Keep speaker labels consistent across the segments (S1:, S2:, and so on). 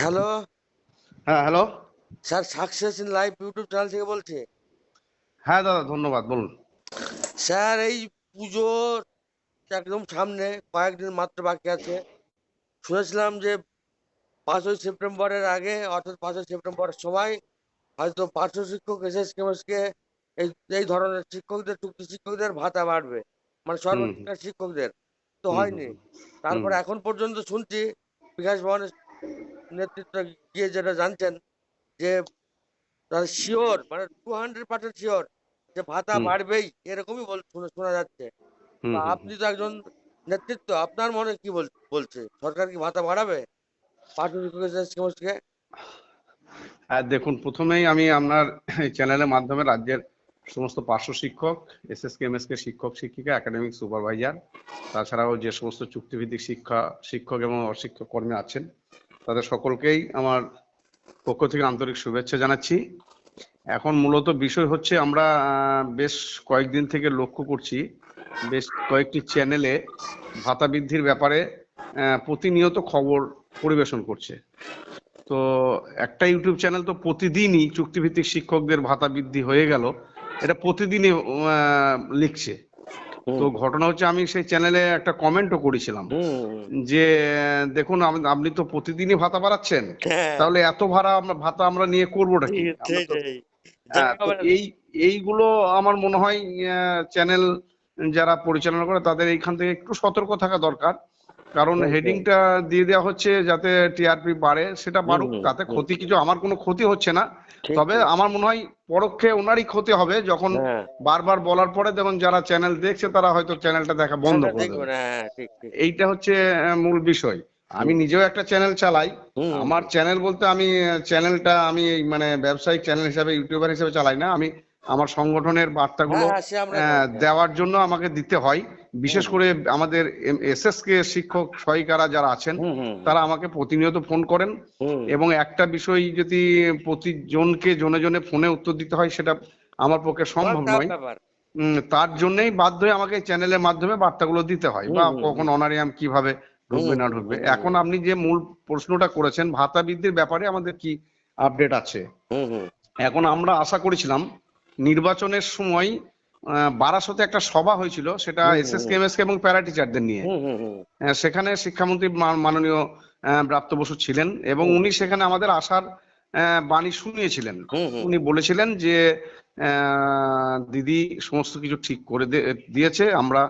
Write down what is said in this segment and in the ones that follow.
S1: Hello
S2: হ্যাঁ hello
S1: sir success in life YouTube channel থেকে বলছি।
S2: হ্যাঁ দাদা ধন্যবাদ বলুন।
S1: স্যার এই পুজোর একদম সামনে কয়েকদিন মাত্র বাকি আছে। শুনেছিলাম যে পাঁচই সেপ্টেম্বরের আগে অর্থাৎ পাঁচই সেপ্টেম্বরের সময় হয়তো পার্শ্ব শিক্ষক এসএস কেমসকে এই এই ধরনের শিক্ষকদের চুক্তি শিক্ষকদের ভাতা বাড়বে। মানে সর্বশিক্ষা শিক্ষকদের। তো হয়নি। তারপরে এখন পর্যন্ত শুনছি বিকাশ ভবনের নেতৃত্ব গিয়ে যেটা জানছেন যে শিওর মানে টু হান্ড্রেড পার্সেন্ট শিওর যে ভাতা বাড়বেই এরকমই বল শোনা যাচ্ছে। আপনি তো একজন নেতৃত্ব আপনার মনে কি বলছে? সরকার কি ভাতা বাড়াবে?
S2: হ্যাঁ দেখুন প্রথমেই আমি আপনার চ্যানেলের মাধ্যমে রাজ্যের সমস্ত পার্শ্ব শিক্ষক S S K M S K শিক্ষক শিক্ষিকা একাডেমিক সুপারভাইজার তাছাড়াও যে সমস্ত চুক্তিভিত্তিক শিক্ষা শিক্ষক এবং অশিক্ষক কর্মী আছেন তাদের সকলকেই আমার পক্ষ থেকে আন্তরিক শুভেচ্ছা জানাচ্ছি। এখন মূলত বিষয় হচ্ছে আমরা বেশ কয়েকদিন থেকে লক্ষ্য করছি, বেশ কয়েকটি চ্যানেলে ভাতা বৃদ্ধির ব্যাপারে প্রতিনিয়ত খবর পরিবেশন করছে। তো একটা ইউটিউব চ্যানেল তো প্রতিদিনই চুক্তিভিত্তিক শিক্ষকদের ভাতা বৃদ্ধি হয়ে গেল, এটা প্রতিদিনই লিখছে। তো ঘটনা হচ্ছে আমি সেই চ্যানেলে একটা কমেন্টও করেছিলাম। যে আহ, দেখুন আপনি তো প্রতিদিনই ভাতা বাড়াচ্ছেন।
S1: হ্যাঁ,
S2: তাহলে এত ভাড়া আমরা- ভাতা আমরা নিয়ে করবোটা কি? হ্যাঁ, এই এইগুলো আমার মনে হয় চ্যানেল যারা পরিচালনা করে তাদের এইখান থেকে একটু সতর্ক থাকা দরকার। কারণ হেডিংটা দিয়ে দেওয়া হচ্ছে যাতে টিআরপি বাড়ে সেটা বাড়ুক তাতে ক্ষতি কিছু আমার কোনো ক্ষতি হচ্ছে না। তবে আমার মনে হয় পরোক্ষে ওনারই ক্ষতি হবে যখন
S1: হ্যাঁ,
S2: বারবার বলার পরে দেখুন যারা চ্যানেল দেখছে তারা হয়তো চ্যানেলটা দেখা বন্ধ করে
S1: হ্যাঁ।
S2: এইটা হচ্ছে মূল বিষয়। আমি নিজেও একটা চ্যানেল চালাই। আমার চ্যানেল বলতে আমি চ্যানেলটা আমি মানে ব্যবসায়িক চ্যানেল হিসাবে ইউটিউবার হিসেবে চালাই না। আমি আমার সংগঠনের বার্তাগুলো
S1: হ্যাঁ,
S2: দেওয়ার জন্য আমাকে দিতে হয়। বিশেষ করে আমাদের এসএস কে শিক্ষক সহায়িকারা যারা আছেন তারা আমাকে প্রতিনিয়ত ফোন করেন এবং একটা বিষয় যদি প্রতিজনকে জনে জনে ফোনে উত্তর দিতে হয় সেটা আমার পক্ষে সম্ভব নয়। তার জন্যই বাধ্য হয়ে আমাকে চ্যানেলের মাধ্যমে বার্তাগুলো দিতে হয় বা কখন অনারিয়াম কীভাবে ঢুকবে না ঢুকবে। এখন আপনি যে মূল প্রশ্নটা করেছেন ভাতা বৃদ্ধির ব্যাপারে আমাদের কি আপডেট আছে? এখন আমরা আশা করেছিলাম নির্বাচনের সময় বারাসতে একটা সভা হয়েছিল সেটা
S1: হুম, হুম,
S2: এস এস কে কে এবং প্যারা টিচারদের নিয়ে। সেখানে শিক্ষামন্ত্রী মাননীয় ব্রাত্য বসু ছিলেন এবং উনি সেখানে আমাদের আসার বাণী শুনিয়েছিলেন। উনি বলেছিলেন যে দিদি সমস্ত কিছু ঠিক করে দিয়েছে আমরা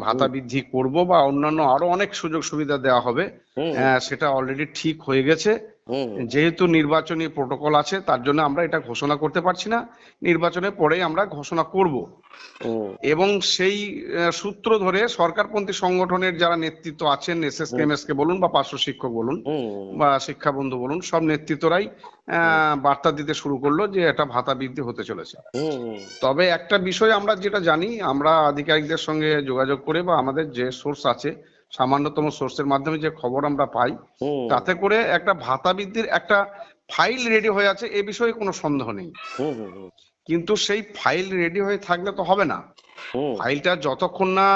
S2: ভাতা বৃদ্ধি করব বা অন্যান্য আরও অনেক সুযোগ সুবিধা দেওয়া হবে। সেটা অলরেডি ঠিক হয়ে গেছে। যেহেতু নির্বাচনী প্রোটোকল আছে তার জন্য আমরা এটা ঘোষণা করতে পারছি না। নির্বাচনের পরেই আমরা ঘোষণা করব। এবং সেই সূত্র ধরে সরকারপন্থী সংগঠনের যারা নেতৃত্ব আছেন S S M S K বলুন বা পার্শ্ব শিক্ষক বলুন বা শিক্ষা বন্ধু বলুন সব নেতৃত্বরাই বার্তা দিতে শুরু করল যে এটা ভাতা বৃদ্ধি হতে চলেছে। তবে একটা বিষয় আমরা যেটা জানি আমরা আধিকারিকদের সঙ্গে যোগাযোগ করে বা আমাদের যে সোর্স আছে সামান্যতম সোর্সের মাধ্যমে যে খবর আমরা পাই তাতে করে একটা ভাতা বৃদ্ধির একটা ফাইল রেডি হয়ে আছে এ বিষয়ে কোনো সন্দেহ নেই। কিন্তু সেই ফাইল রেডি হয়ে থাকলে তো হবে না। ফাইলটা যতক্ষণ না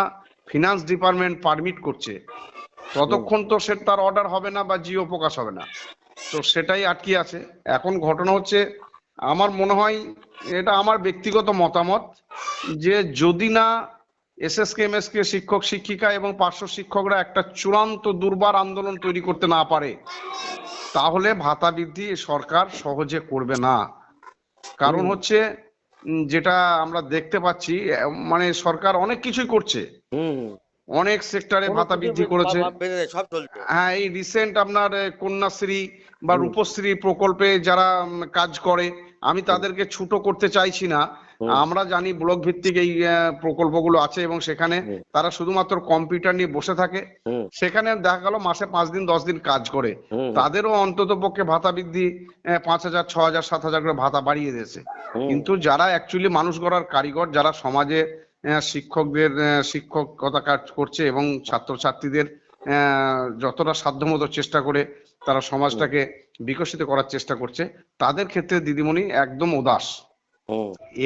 S2: ফিনান্স ডিপার্টমেন্ট পারমিট করছে ততক্ষণ তো সে তার অর্ডার হবে না বা জিও প্রকাশ হবে না। তো সেটাই আটকে আছে। এখন ঘটনা হচ্ছে আমার মনে হয় এটা আমার ব্যক্তিগত মতামত যে যদি না এসএসকে এমএসকে শিক্ষক শিক্ষিকা এবং পার্শ্ব শিক্ষকরা একটা চূড়ান্ত দুর্বার আন্দোলন তৈরি করতে না পারে তাহলে ভাতা বৃদ্ধি সরকার সহজে করবে না। কারণ হচ্ছে যেটা আমরা দেখতে পাচ্ছি মানে সরকার অনেক কিছুই করছে। অনেক সেক্টরে ভাতা বৃদ্ধি করেছে। হ্যাঁ এই রিসেন্ট আপনার কন্যাশ্রী বা রূপশ্রী প্রকল্পে যারা কাজ করে আমি তাদেরকে ছুটো করতে চাইছি না আমরা জানি ব্লক ভিত্তিক এই প্রকল্পগুলো আছে এবং সেখানে তারা শুধুমাত্র কম্পিউটার নিয়ে বসে থাকে। সেখানে দেখা গেল মাসে পাঁচ দিন দশ দিন কাজ করে। তাদেরও অন্তত পক্ষে ভাতা বৃদ্ধি পাঁচ হাজার ছ হাজার সাত হাজার করে ভাতা বাড়িয়ে দিয়েছে। কিন্তু যারা অ্যাকচুয়ালি মানুষ গড়ার কারিগর যারা সমাজে শিক্ষকদের শিক্ষকতা কাজ করছে এবং ছাত্রছাত্রীদের আহ, যতটা সাধ্যমতো চেষ্টা করে তারা সমাজটাকে বিকশিত করার চেষ্টা করছে তাদের ক্ষেত্রে দিদিমণি একদম উদাস।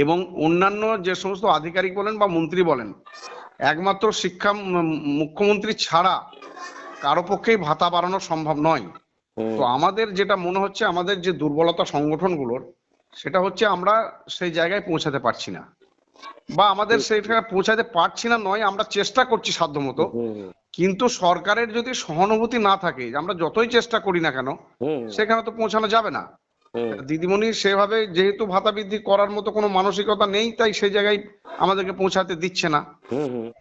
S2: এবং অন্যান্য যে সমস্ত আধিকারিক বলেন বা মন্ত্রী বলেন একমাত্র শিক্ষা মুখ্যমন্ত্রী ছাড়া কারও পক্ষেই ভাতা বাড়ানো সম্ভব নয়। তো আমাদের যেটা মনে হচ্ছে আমাদের যে দুর্বলতা সংগঠনগুলোর সেটা হচ্ছে আমরা সেই জায়গায় পৌঁছাতে পারছি না। বা আমাদের সেইখানে পৌঁছাতে পারছি না নয় আমরা চেষ্টা করছি সাধ্যমতো। কিন্তু সরকারের যদি সহানুভূতি না থাকে আমরা যতই চেষ্টা করি না কেন সেখানে তো পৌঁছানো যাবে না। দিদিমণি সেভাবে যেহেতু ভাতা বৃদ্ধি করার মতো কোনো মানসিকতা নেই তাই সেই জায়গায় আমাদেরকে পৌঁছাতে দিচ্ছে না।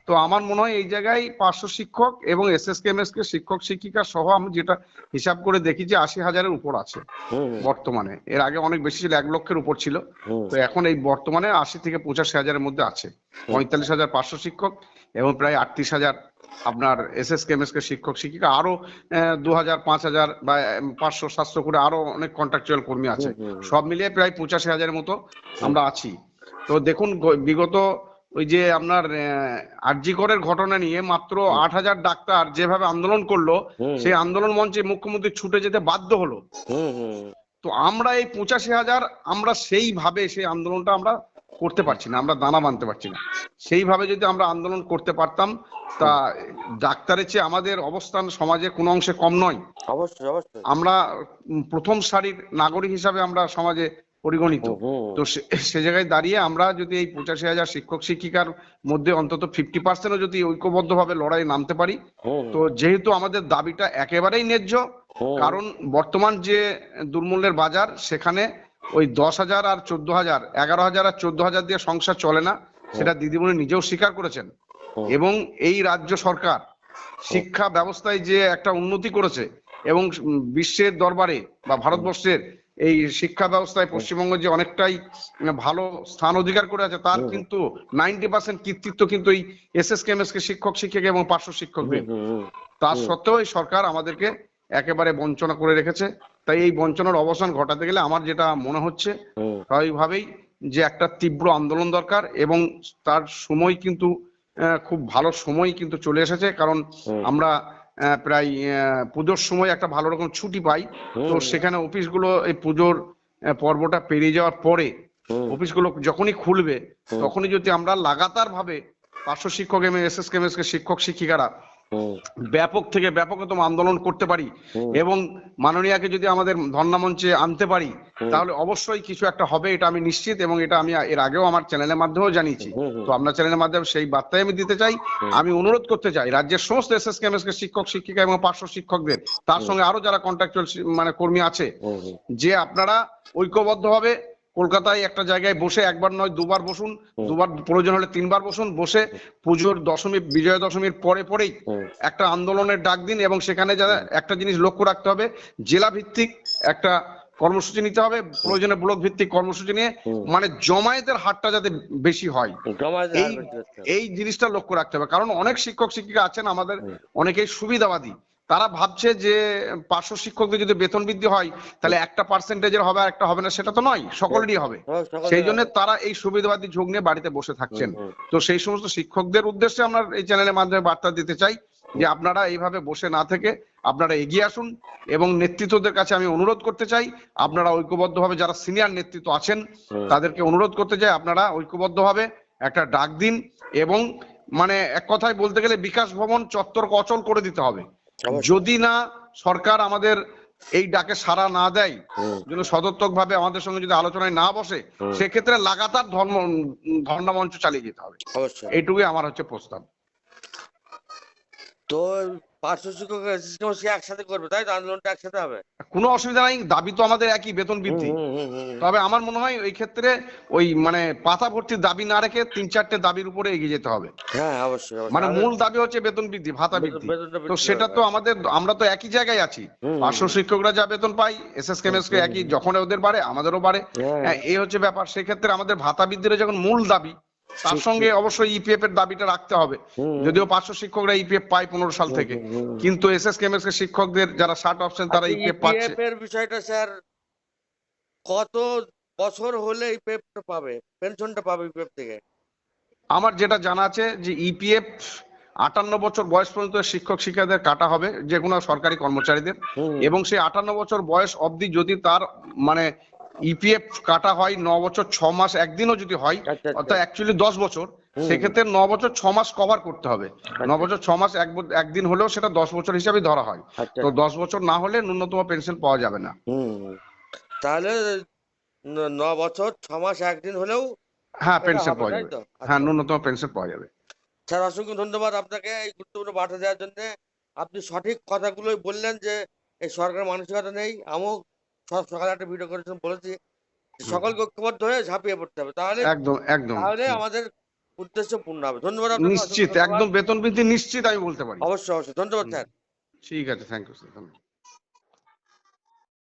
S2: তো আমার মনে হয় এই জায়গায় পার্শ্ব শিক্ষক এবং S S K M S K শিক্ষক শিক্ষিকা সহ আমি যেটা হিসাব করে দেখি যে আশি হাজারের উপর আছে বর্তমানে। এর আগে অনেক বেশি ছিল এক লক্ষের উপর ছিল। তো এখন এই বর্তমানে আশি থেকে পঁচাশি হাজারের মধ্যে আছে। পঁয়তাল্লিশ হাজার পার্শ্ব শিক্ষক এবং প্রায় আটত্রিশ হাজার আপনার S S K M S K শিক্ষক শিক্ষিকা আরও দু হাজার পাঁচ হাজার বা পাঁচশো সাতশো করে আরও অনেক কন্ট্রাকচুয়াল কর্মী আছে। সব মিলিয়ে প্রায় পঁচাশি হাজারের মতো আমরা আছি। তো দেখুন বিগত ওই যে আপনার আরজিকরের ঘটনা নিয়ে মাত্র আট হাজার ডাক্তার যেভাবে আন্দোলন করল সেই আন্দোলন মঞ্চে মুখ্যমন্ত্রী ছুটে যেতে বাধ্য হলো। তো আমরা এই পঁচাশি হাজার আমরা সেইভাবে সেই আন্দোলনটা আমরা করতে পারছি না আমরা দানা বানতে পারছি না। সেইভাবে যদি আমরা আন্দোলন করতে পারতাম তা ডাক্তারের চেয়ে আমাদের অবস্থান সমাজে কোনো অংশে কম নয়।
S1: অবশ্যই অবশ্যই।
S2: আমরা প্রথম সারির নাগরিক হিসাবে আমরা সমাজে পরিগণিত। তো সে- সে জায়গায় দাঁড়িয়ে আমরা যদি এই পঁচাশি হাজার শিক্ষক শিক্ষিকার মধ্যে অন্তত ফিফটি পার্সেন্টও যদি ঐক্যবদ্ধভাবে লড়াই নামতে পারি তো যেহেতু আমাদের দাবিটা একেবারেই ন্যায্য কারণ বর্তমান যে দুর্মূল্যের বাজার সেখানে ওই দশ হাজার আর চোদ্দ হাজার এগারো হাজার আর চোদ্দ হাজার দিয়ে সংসার চলে না সেটা দিদিমণি নিজেও স্বীকার করেছেন। এবং এই রাজ্য সরকার শিক্ষা ব্যবস্থায় যে একটা উন্নতি করেছে এবং বিশ্বের দরবারে বা ভারতবর্ষের এই শিক্ষা ব্যবস্থায় পশ্চিমবঙ্গ যে অনেকটাই ভালো স্থান অধিকার করে আছে তার কিন্তু নাইনটি পার্সেন্ট কৃতিত্ব কিন্তু এই S S K M S K শিক্ষক শিক্ষিকা এবং পার্শ্ব শিক্ষকদের। তার সত্ত্বেও এই সরকার আমাদেরকে একেবারে বঞ্চনা করে রেখেছে। তাই এই বঞ্চনার অবসান ঘটাতে গেলে আমার যেটা মনে হচ্ছে স্বাভাবিকভাবেই যে একটা তীব্র আন্দোলন দরকার এবং তার সময় কিন্তু খুব ভালো সময় কিন্তু চলে এসেছে। কারণ আমরা প্রায় আহ, পুজোর সময় একটা ভালো রকম ছুটি পাই। তো সেখানে অফিসগুলো এই পুজোর পর্বটা পেরিয়ে যাওয়ার পরে অফিসগুলো যখনই খুলবে তখনই যদি আমরা লাগাতার ভাবে পার্শ্ব শিক্ষক S S M S K শিক্ষক শিক্ষিকারা ব্যাপক থেকে ব্যাপকতম আন্দোলন করতে পারি এবং মাননীয়াকে যদি আমাদের ধর্ণা মঞ্চে আনতে পারি তাহলে অবশ্যই কিছু একটা হবে এটা আমি নিশ্চিত এবং এটা আমি এর আগেও আমার চ্যানেলের মাধ্যমেও জানিয়েছি। তো আপনার চ্যানেলের মাধ্যমে সেই বার্তাই আমি দিতে চাই। আমি অনুরোধ করতে চাই রাজ্যের সমস্ত এস এস কে শিক্ষক শিক্ষিকা এবং পার্শ্ব শিক্ষকদের তার সঙ্গে আরও যারা কন্ট্রাকচুয়াল মানে কর্মী আছে যে আপনারা ঐক্যবদ্ধভাবে কলকাতায় একটা জায়গায় বসে একবার নয় দুবার বসুন দুবার প্রয়োজন হলে তিনবার বসুন বসে পুজোর দশমী বিজয়া দশমীর পরে পরেই একটা আন্দোলনের ডাক দিন এবং সেখানে যারা একটা জিনিস লক্ষ্য রাখতে হবে জেলা ভিত্তিক একটা কর্মসূচি নিতে হবে প্রয়োজনে ব্লক ভিত্তিক কর্মসূচি নিয়ে মানে জমায়েতের হারটা যাতে বেশি হয়। এই জিনিসটা লক্ষ্য রাখতে হবে কারণ অনেক শিক্ষক শিক্ষিকা আছেন আমাদের অনেকেই সুবিধাবাদী। তারা ভাবছে যে পার্শ্ব শিক্ষকদের যদি বেতন বৃদ্ধি হয় তাহলে একটা পার্সেন্টেজের হবে আর একটা হবে না সেটা তো নয় সকলেরই হবে।
S1: হ্যাঁ,
S2: সেই জন্য তারা এই সুবিধাবাদী ঝোঁক নিয়ে বাড়িতে বসে থাকছেন। তো সেই সমস্ত শিক্ষকদের উদ্দেশ্যে আমরা এই চ্যানেলের মাধ্যমে বার্তা দিতে চাই যে আপনারা এইভাবে বসে না থেকে আপনারা এগিয়ে আসুন এবং নেতৃত্বদের কাছে আমি অনুরোধ করতে চাই আপনারা ঐক্যবদ্ধভাবে যারা সিনিয়র নেতৃত্ব আছেন তাদেরকে অনুরোধ করতে চাই আপনারা ঐক্যবদ্ধভাবে একটা ডাক দিন এবং মানে এক কথায় বলতে গেলে বিকাশ ভবন চত্বরকে অচল করে দিতে হবে। যদি না সরকার আমাদের এই ডাকে সাড়া না দেয়
S1: যেন
S2: যদি সদর্থক ভাবে আমাদের সঙ্গে যদি আলোচনায় না বসে সেক্ষেত্রে লাগাতার ধর্ম ধর্ণা মঞ্চ চালিয়ে যেতে হবে। এইটুকুই আমার হচ্ছে প্রস্তাব।
S1: তো পার্শ্ব শিক্ষক সিস্টেম সে একসাথে করবে তাই তো? আন্দোলনটা একসাথে হবে।
S2: কোনো অসুবিধা নাই দাবি তো আমাদের একই বেতন বৃদ্ধি। তবে আমার মনে হয় এই ক্ষেত্রে ওই মানে পাতা ভর্তির দাবি না রেখে তিন চারটে দাবির উপরে এগিয়ে যেতে হবে।
S1: হ্যাঁ অবশ্যই।
S2: মানে মূল দাবি হচ্ছে বেতন বৃদ্ধি ভাতা বৃদ্ধি। তো সেটা তো আমাদের আমরা তো একই জায়গায় আছি। পার্শ্ব শিক্ষকরা যা বেতন পাই এস এস কেমএস কে একই যখন ওদের বাড়ে আমাদেরও বাড়ে।
S1: হ্যাঁ।
S2: হ্যাঁ, এই হচ্ছে ব্যাপার। সেক্ষেত্রে আমাদের ভাতা বৃদ্ধির যখন মূল দাবি তার সঙ্গে অবশ্যই ইপিএফ এর দাবিটা রাখতে হবে। যদিও পার্শ্ব শিক্ষকরা ইপিএফ পায় পনেরো সাল থেকে। কিন্তু এস এস কেমএস কে শিক্ষকদের যারা ষাট অপশন তারা ইপিএফ পাচ্ছে।
S1: EPF এর বিষয়টা স্যার কত বছর হলে ইপিএফটা পাবে? পেনশনটা পাবে ইপিএফ থেকে?
S2: আমার যেটা জানা আছে যে ইপিএফ আটান্ন বছর বয়স পর্যন্ত শিক্ষক শিক্ষাদের কাটা হবে যে কোনো সরকারি কর্মচারীদের। এবং সেই আটান্ন বছর বয়স অবধি যদি তার মানে ইপিএফ কাটা হয় ন বছর ছ মাস একদিনও যদি হয়
S1: আচ্ছা, আচ্ছা।
S2: অর্থাৎ অ্যাকচুয়ালি দশ বছর সেক্ষেত্রে ন বছর ছ মাস কভার করতে হবে। ন বছর ছ মাস এক একদিন হলেও সেটা দশ বছর হিসাবে ধরা হয়।
S1: আচ্ছা।
S2: তো দশ বছর না হলে ন্যূনতম পেনশন পাওয়া যাবে না।
S1: তাহলে ন- বছর ছ মাস একদিন হলেও
S2: হ্যাঁ পেনশন পাওয়া যাবে। হ্যাঁ
S1: আচ্ছা।
S2: ন্যূনতম পেনশন পাওয়া যাবে।
S1: স্যার অসংখ্য ধন্যবাদ আপনাকে এই গুরুত্বপূর্ণ বার্তা দেওয়ার জন্য। আপনি সঠিক কথাগুলোই বললেন যে এই সরকার মানসিকতা নেই। আমিও সকালে একটা ভিডিও করেছিলাম বলেছি সকল সকলকে ঐক্যবদ্ধ হয়ে ঝাঁপিয়ে পড়তে হবে। তাহলে
S2: একদম একদম।
S1: তাহলে আমাদের উদ্দেশ্য পূর্ণ হবে। ধন্যবাদ
S2: নিশ্চিত একদম বেতন বৃদ্ধি নিশ্চিত আমি বলতে পারি।
S1: অবশ্যই অবশ্যই। ধন্যবাদ স্যার।
S2: ঠিক আছে থ্যাংক ইউ স্যার